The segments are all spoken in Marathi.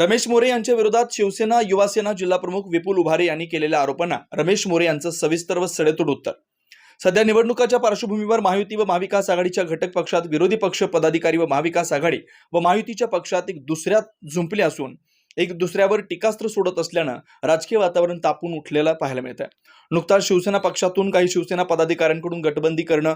रमेश मोरे यांच्या विरोधात शिवसेना युवासेना जिल्हाप्रमुख विपुल उभारे यांनी केलेल्या आरोपांना रमेश मोरे यांचं सविस्तर व सडेतोड उत्तर. सध्या निवडणुकाच्या पार्श्वभूमीवर महायुती व महाविकास आघाडीच्या घटक पक्षात विरोधी पक्ष पदाधिकारी व महाविकास आघाडी व महायुतीच्या पक्षात एक दुसऱ्यात झुंपले असून एक दुसऱ्यावर टीकास्त्र सोडत असल्यानं राजकीय वातावरण तापून उठलेलं पाहायला मिळत आहे नुकताच शिवसेना पक्षातून काही शिवसेना पदाधिकाऱ्यांकडून गटबंदी करणं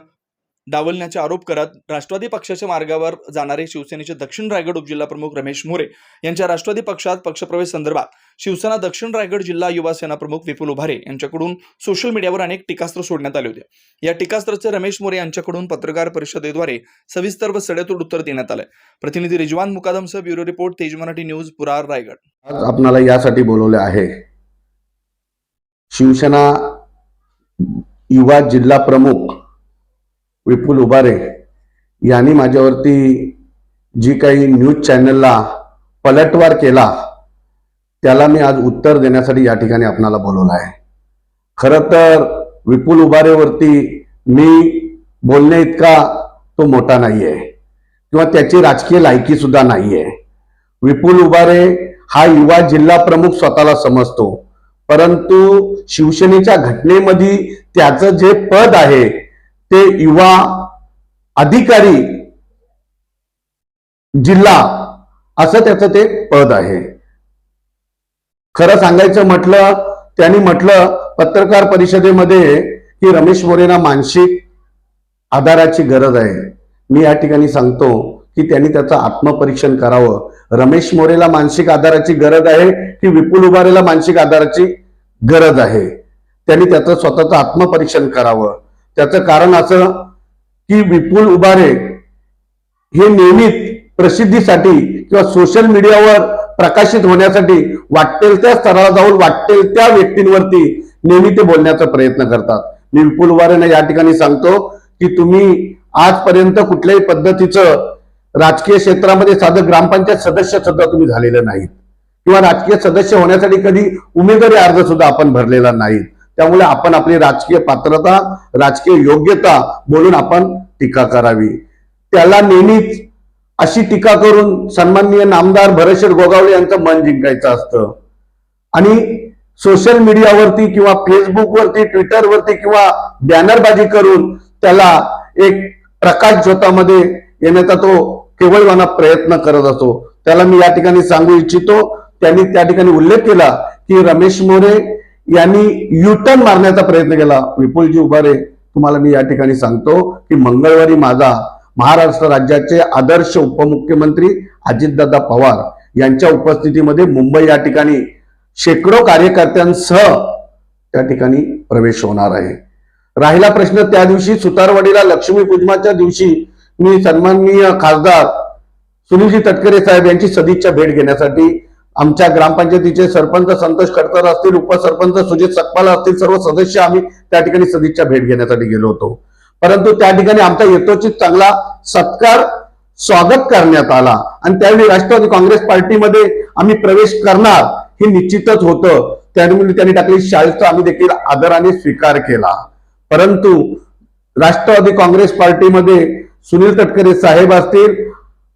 डावलण्याचे आरोप करत राष्ट्रवादी पक्षाच्या मार्गावर जाणारे शिवसेनेचे दक्षिण रायगड उपजिल्हा प्रमुख रमेश मोरे यांच्या राष्ट्रवादी पक्षात पक्षप्रवेश संदर्भात शिवसेना दक्षिण रायगड जिल्हा युवा सेना प्रमुख विपुल उभारे यांच्याकडून सोशल मीडियावर अनेक टीकास्त्र सोडण्यात आले होते. या टीकास्त्राचे रमेश मोरे यांच्याकडून पत्रकार परिषदेद्वारे सविस्तर व सडेतोड उत्तर देण्यात आलंय प्रतिनिधी रिजवान मुकादमसह ब्युरो रिपोर्ट तेज मराठी न्यूज पुरार रायगड. आज आपणाला यासाठी बोलवले आहे शिवसेना युवा जिल्हा प्रमुख विपुल उबारे यांनी माझ्यावरती जी काही न्यूज चॅनलला पलटवार केला त्याला मी आज उत्तर देण्यासाठी या ठिकाणी आपणाला बोलवलं आहे. खरं तर विपुल उबारेवरती मी बोलणे इतका तो मोठा नाहीये. किंवा त्याची राजकीय लायकी सुद्धा नाहीये. विपुल उबारे हा युवा जिल्हा प्रमुख स्वतःला समजतो. परंतु शिवसेनेच्या घटनेमध्ये त्याचं जे पद आहे ते युवा अधिकारी जिल्हा असं त्याचं ते पद आहे. खरं सांगायचं म्हटलं त्यांनी म्हटलं पत्रकार परिषदेमध्ये की रमेश मोरेना मानसिक आधाराची गरज आहे. मी या ठिकाणी सांगतो की त्यांनी त्याचं आत्मपरीक्षण करावं. रमेश मोरेला मानसिक आधाराची गरज आहे की विपुल उभारेला मानसिक आधाराची गरज आहे. त्यांनी त्याचं स्वतःचं आत्मपरीक्षण करावं. त्याचं कारण असं की विपुल उभारे हे नेहमीच प्रसिद्धीसाठी किंवा सोशल मीडियावर प्रकाशित होण्यासाठी वाटेल त्या स्तराला जाऊन वाटेल त्या व्यक्तींवरती नेहमी ते बोलण्याचा प्रयत्न करतात. मी विपुल उभारेंना या ठिकाणी सांगतो की तुम्ही आजपर्यंत कुठल्याही पद्धतीचं राजकीय क्षेत्रामध्ये साधं ग्रामपंचायत सदस्य सुद्धा तुम्ही झालेलं नाहीत. किंवा राजकीय सदस्य होण्यासाठी कधी उमेदवारी अर्ज सुद्धा आपण भरलेला नाहीत. त्यामुळे आपण आपली राजकीय पात्रता राजकीय योग्यता बोलून आपण टीका करावी. त्याला नेहमीच अशी टीका करून सन्माननीय नामदार भरशेर गोगावले यांचं मन जिंकायचं असतं. आणि सोशल मीडियावरती किंवा फेसबुकवरती ट्विटरवरती किंवा बॅनरबाजी करून त्याला एक प्रकाश ज्योतामध्ये येण्याचा तो केवळवाना प्रयत्न करत असतो. त्याला मी या ठिकाणी सांगू इच्छितो. त्यांनी त्या ठिकाणी उल्लेख केला की रमेश मोरे यांनी युटर्न मारण्याचा प्रयत्न केला. विपुलजी उभारे तुम्हाला मी या ठिकाणी सांगतो की मंगळवारी माझा महाराष्ट्र राज्याचे आदर्श उपमुख्यमंत्री अजितदादा पवार यांच्या उपस्थितीमध्ये मुंबई या ठिकाणी शेकडो कार्यकर्त्यांसह त्या ठिकाणी प्रवेश होणार आहे. राहिला प्रश्न त्या दिवशी सुतारवाडीला लक्ष्मीपूजनाच्या दिवशी मी सन्माननीय खासदार सुनीलजी तटकरे साहेब यांची सदिच्छा भेट घेण्यासाठी आमच्या ग्रामपंचायतीचे सरपंच संतोष खडकर असतील उपसरपंच सुजित सकपाल असतील सर्व सदस्य आम्ही त्या ठिकाणी सदिच्छा भेट घेण्यासाठी गेलो होतो. परंतु त्या ठिकाणी आमचा यथोचित चांगला सत्कार स्वागत करण्यात आला. आणि त्यावेळी राष्ट्रवादी काँग्रेस पार्टीमध्ये आम्ही प्रवेश करणार हे निश्चितच होतं. त्यामुळे त्यांनी टाकली शाळेचा आम्ही देखील आदराने स्वीकार केला. परंतु राष्ट्रवादी काँग्रेस पार्टीमध्ये सुनील तटकरे साहेब असतील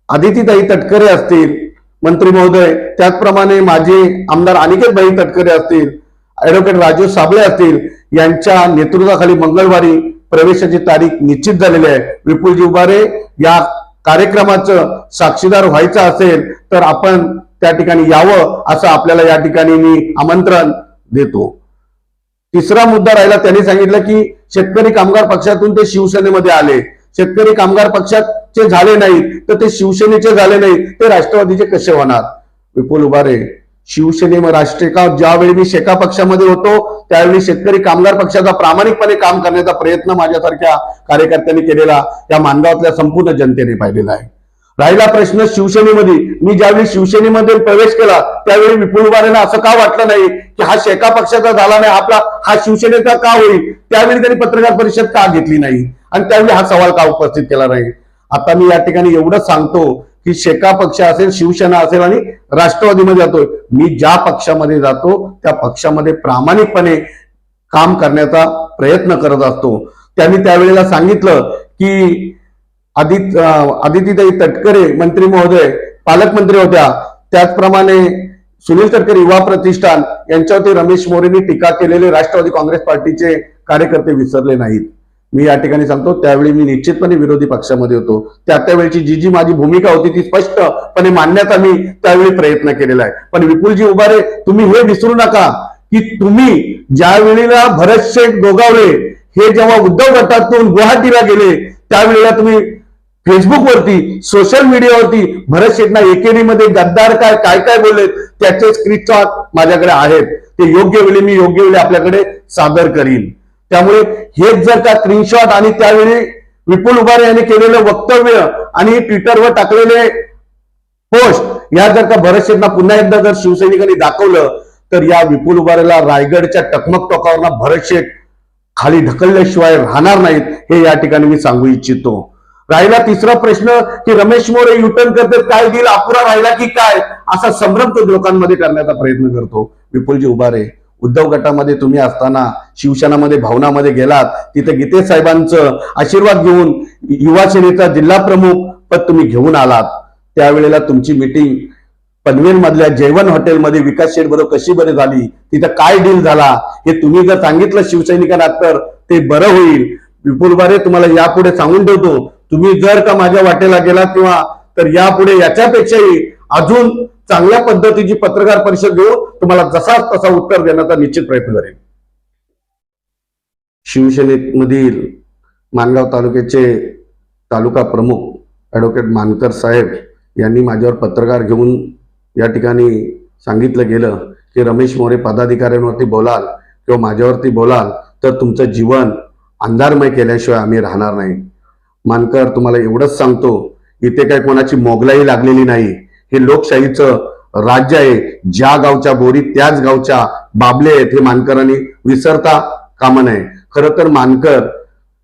आदितीताई तटकरे असतील मंत्री महोदय त्याचप्रमाणे माझे आमदार अनिकेत भाई तटकरे असतील ॲडव्होकेट राजू साबळे असतील यांच्या नेतृत्वाखाली मंगळवारी प्रवेशाची तारीख निश्चित झालेली आहे. विपुलजी उभारे या कार्यक्रमाचं साक्षीदार व्हायचं असेल तर आपण त्या ठिकाणी यावं असं आपल्याला या ठिकाणी मी आमंत्रण देतो. तिसरा मुद्दा राहिला त्यांनी सांगितलं की शेतकरी कामगार पक्षातून ते शिवसेनेमध्ये आले. शेतकरी कामगार पक्षाचे झाले नाही तर ते शिवसेनेचे झाले नाही ते राष्ट्रवादीचे कसे होणार? विपुल उभारे शिवसेने राष्ट्रीय का? ज्यावेळी मी शेका पक्षामध्ये होतो त्यावेळी शेतकरी कामगार पक्षाचा प्रामाणिकपणे काम करण्याचा प्रयत्न माझ्यासारख्या कार्यकर्त्यांनी केलेला या मानगावातल्या संपूर्ण जनतेने पाहिलेला आहे. राहिला प्रश्न शिवसेनेमध्ये. मी ज्यावेळी शिवसेनेमध्ये प्रवेश केला त्यावेळी विपुल उभारेला असं का वाटलं नाही की हा शेका पक्षाचा झाला नाही आपला हा शिवसेनेचा का होईल? त्यावेळी त्यांनी पत्रकार परिषद का घेतली नाही? आणि त्यावेळी हा सवाल का उपस्थित केला नाही? आता मी या ठिकाणी एवढं सांगतो की शेका पक्ष असेल शिवसेना असेल आणि राष्ट्रवादीमध्ये जातोय. मी ज्या पक्षामध्ये जातो त्या पक्षामध्ये प्रामाणिकपणे काम करण्याचा प्रयत्न करत असतो. त्यांनी त्यावेळेला सांगितलं की आदित आदितीताई तटकरे मंत्री महोदय पालकमंत्री होत्या. त्याचप्रमाणे सुनील तटकरे युवा प्रतिष्ठान यांच्यावरती रमेश मोरेंनी टीका केलेले राष्ट्रवादी काँग्रेस पार्टीचे कार्यकर्ते विसरले नाहीत. मी या ठिकाणी सांगतो त्यावेळी मी निश्चितपणे विरोधी पक्षामध्ये होतो. त्या त्यावेळची जी जी माझी भूमिका होती ती स्पष्टपणे मांडण्याचा मी त्यावेळी प्रयत्न केलेला आहे. पण विपुलजी उभारे तुम्ही हे विसरू नका की तुम्ही ज्या वेळेला भरत शेख गोगावले हे जेव्हा उद्धव गटातून गुवाहाटीला गेले त्यावेळेला तुम्ही फेसबुकवरती सोशल मीडियावरती भरत शेठना एकेरीमध्ये गद्दार काय काय काय बोलले त्याचे स्क्रीनशॉट माझ्याकडे आहेत. ते योग्य वेळी मी योग्य वेळी आपल्याकडे सादर करीन. त्यामुळे हेच जर का स्क्रीनशॉट आणि त्यावेळी विपुल उभारे यांनी केलेलं वक्तव्य आणि ट्विटरवर टाकलेले पोस्ट या जर का भरत शेटना पुन्हा एकदा जर शिवसैनिकांनी दाखवलं तर या विपुल उभारेला रायगडच्या टकमक टोकावरना भरत शेठ खाली ढकलल्याशिवाय राहणार नाहीत हे या ठिकाणी मी सांगू इच्छितो. राहिला तिसरा प्रश्न की रमेश मोरे युटर्न करतात काय दिल अपुरा राहिला की काय? असा संभ्रम तो लोकांमध्ये करण्याचा प्रयत्न करतो. विपुलजी उभारे उद्धव गटामध्ये तुम्ही असताना शिवसेनामध्ये भावनामध्ये गेलात तिथे गीते साहेबांचं आशीर्वाद घेऊन युवा सेनेचा जिल्हा प्रमुख पद तुम्ही घेऊन आलात. त्यावेळेला तुमची मिटिंग पनवेल मधल्या जैवन हॉटेलमध्ये विकास शेठ बरोबर कशी बरी झाली? तिथं काय डील झाला? हे तुम्ही जर सांगितलं शिवसैनिकांना तर ते बरं होईल. विपुल बारे तुम्हाला यापुढे सांगून ठेवतो. तुम्ही जर का माझ्या वाटेला गेला किंवा तर यापुढे याच्यापेक्षाही अजून चांगल्या पद्धतीची पत्रकार परिषद घेऊ तुम्हाला जसाच तसा उत्तर देण्याचा निश्चित प्रयत्न करेन. शिवसेनेमधील मानगाव तालुक्याचे तालुका प्रमुख ऍडव्होकेट मानकर साहेब यांनी माझ्यावर पत्रकार घेऊन या ठिकाणी सांगितलं गेलं की रमेश मोरे पदाधिकाऱ्यांवरती बोलाल किंवा माझ्यावरती बोलाल तर तुमचं जीवन अंधारमय केल्याशिवाय आम्ही राहणार नाही. मानकर तुम्हाला एवढंच सांगतो इथे काय कोणाची मोगलाई लागलेली नाही. हे लोकशाहीचं राज्य आहे. ज्या गावच्या बोरी त्याच गावच्या बाबले आहेत हे मानकरांनी विसरता कामा नये. खरं तर मानकर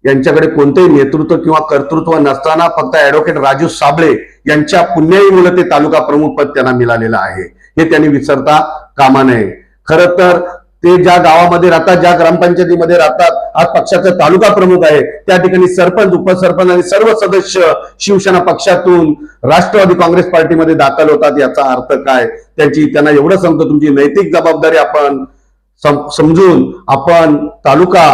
यांच्याकडे कोणतेही नेतृत्व किंवा कर्तृत्व नसताना फक्त ऍडव्होकेट राजू साबळे यांच्या पुण्याईमुळे ते तालुका प्रमुख पद त्यांना मिळालेलं आहे. हे त्यांनी विसरता कामा नये. खरं तर ते ज्या गावामध्ये राहतात ज्या ग्रामपंचायतीमध्ये राहतात आज पक्षाचा तालुका प्रमुख आहे. त्या ठिकाणी सरपंच उपसरपंच आणि सर्व सदस्य शिवसेना पक्षातून राष्ट्रवादी काँग्रेस पार्टीमध्ये दाखल होतात याचा अर्थ काय? त्यांची त्यांना एवढं सांगतो तुमची नैतिक जबाबदारी आपण समजून आपण तालुका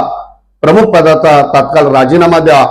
प्रमुख पदाचा तात्काळ राजीनामा द्या.